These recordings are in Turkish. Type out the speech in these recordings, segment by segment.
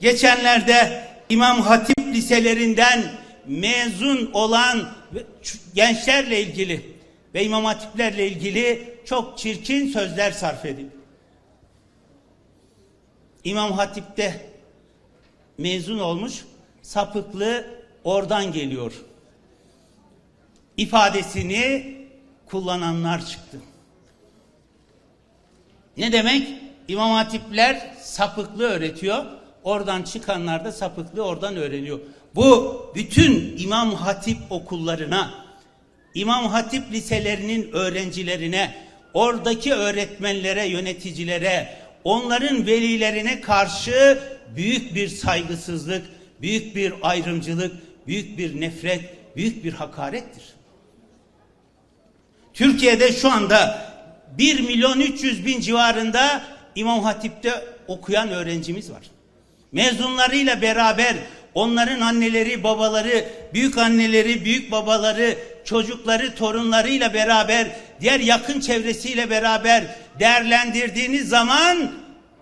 Geçenlerde İmam Hatip liselerinden mezun olan gençlerle ilgili ve İmam Hatiplerle ilgili çok çirkin sözler sarf edildi. İmam Hatip'te mezun olmuş sapıklı oradan geliyor. ifadesini kullananlar çıktı. Ne demek? İmam Hatipler sapıklı öğretiyor. Oradan çıkanlar da sapıklı oradan öğreniyor. Bu bütün İmam Hatip okullarına, İmam Hatip liselerinin öğrencilerine, oradaki öğretmenlere, yöneticilere, onların velilerine karşı büyük bir saygısızlık, büyük bir ayrımcılık, büyük bir nefret, büyük bir hakarettir. Türkiye'de şu anda 1 milyon 300 bin civarında İmam Hatip'te okuyan öğrencimiz var. Mezunlarıyla beraber onların anneleri, babaları, büyük anneleri, büyük babaları, çocukları, torunlarıyla beraber, diğer yakın çevresiyle beraber değerlendirdiğiniz zaman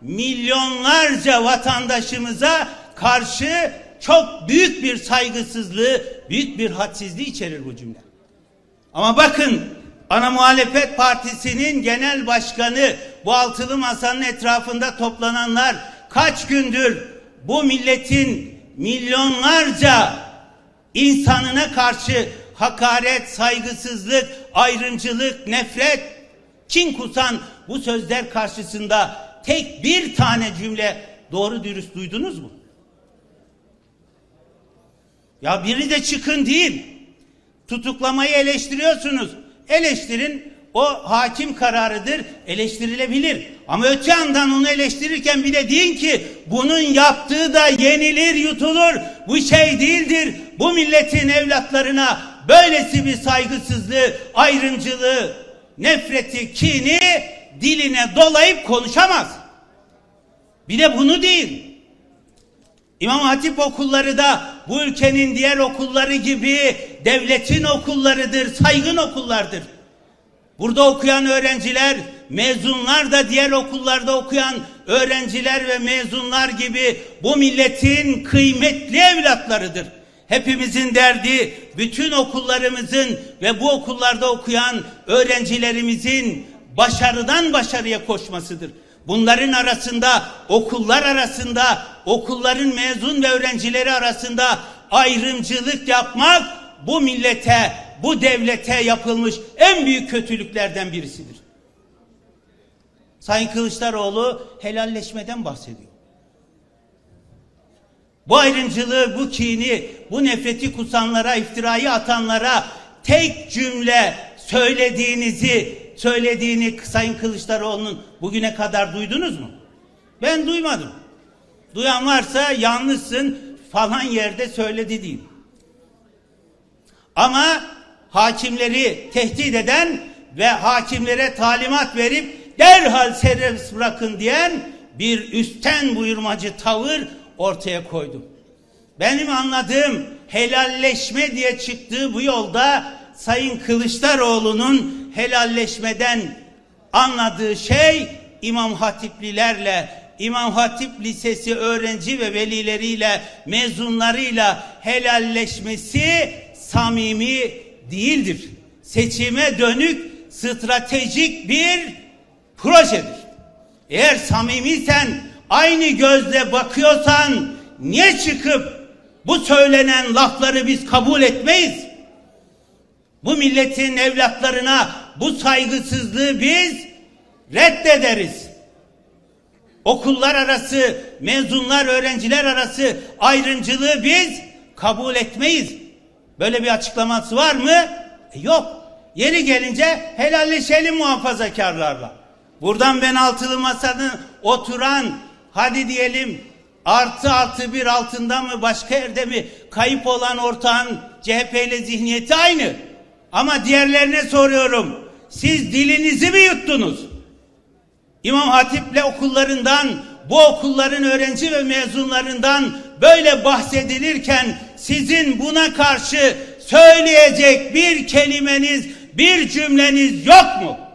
milyonlarca vatandaşımıza karşı çok büyük bir saygısızlığı, büyük bir hadsizliği içerir bu cümle. Ama bakın ana muhalefet partisinin genel başkanı bu altılı masanın etrafında toplananlar kaç gündür bu milletin milyonlarca insanına karşı hakaret, saygısızlık, ayrımcılık, nefret, kin kusan bu sözler karşısında tek bir tane cümle doğru dürüst duydunuz mu? Ya biri de çıkın değil. Tutuklamayı eleştiriyorsunuz. Eleştirin. O hakim kararıdır. Eleştirilebilir. Ama öte yandan onu eleştirirken bir de deyin ki bunun yaptığı da yenilir, yutulur. Bu şey değildir. Bu milletin evlatlarına böylesi bir saygısızlığı, ayrımcılığı, nefreti, kini diline dolayıp konuşamaz. Bir de bunu değil. İmam Hatip okulları da bu ülkenin diğer okulları gibi devletin okullarıdır, saygın okullardır. Burada okuyan öğrenciler, mezunlar da diğer okullarda okuyan öğrenciler ve mezunlar gibi bu milletin kıymetli evlatlarıdır. Hepimizin derdi bütün okullarımızın ve bu okullarda okuyan öğrencilerimizin başarıdan başarıya koşmasıdır. Bunların arasında okullar arasında okulların mezun ve öğrencileri arasında ayrımcılık yapmak bu millete, bu devlete yapılmış en büyük kötülüklerden birisidir. Sayın Kılıçdaroğlu helalleşmeden bahsediyor. Bu ayrımcılığı, bu kini, bu nefreti kusanlara, iftirayı atanlara tek cümle söylediğinizi, söylediğini Sayın Kılıçdaroğlu'nun bugüne kadar duydunuz mu? Ben duymadım. Duyan varsa yanlışsın falan yerde söyledi değil. Ama hakimleri tehdit eden ve hakimlere talimat verip derhal serbest bırakın diyen bir üstten buyurmacı tavır ortaya koydu. Benim anladığım helalleşme diye çıktığı bu yolda Sayın Kılıçdaroğlu'nun helalleşmeden anladığı şey İmam Hatiplilerle, İmam Hatip Lisesi öğrenci ve velileriyle, mezunlarıyla helalleşmesi samimi değildir. Seçime dönük stratejik bir projedir. Eğer samimiysen, aynı gözle bakıyorsan niye çıkıp bu söylenen lafları biz kabul etmeyiz? Bu milletin evlatlarına bu saygısızlığı biz reddederiz. Okullar arası, mezunlar, öğrenciler arası ayrımcılığı biz kabul etmeyiz. Böyle bir açıklaması var mı? E yok. Yeri gelince helalleşelim muhafazakarlarla. Buradan ben altılı masanın oturan hadi diyelim artı artı bir altında mı başka yerde mi kayıp olan ortağın CHP ile zihniyeti aynı. Ama diğerlerine soruyorum. Siz dilinizi mi yuttunuz? İmam Hatip'le okullarından, bu okulların öğrenci ve mezunlarından böyle bahsedilirken sizin buna karşı söyleyecek bir kelimeniz, bir cümleniz yok mu?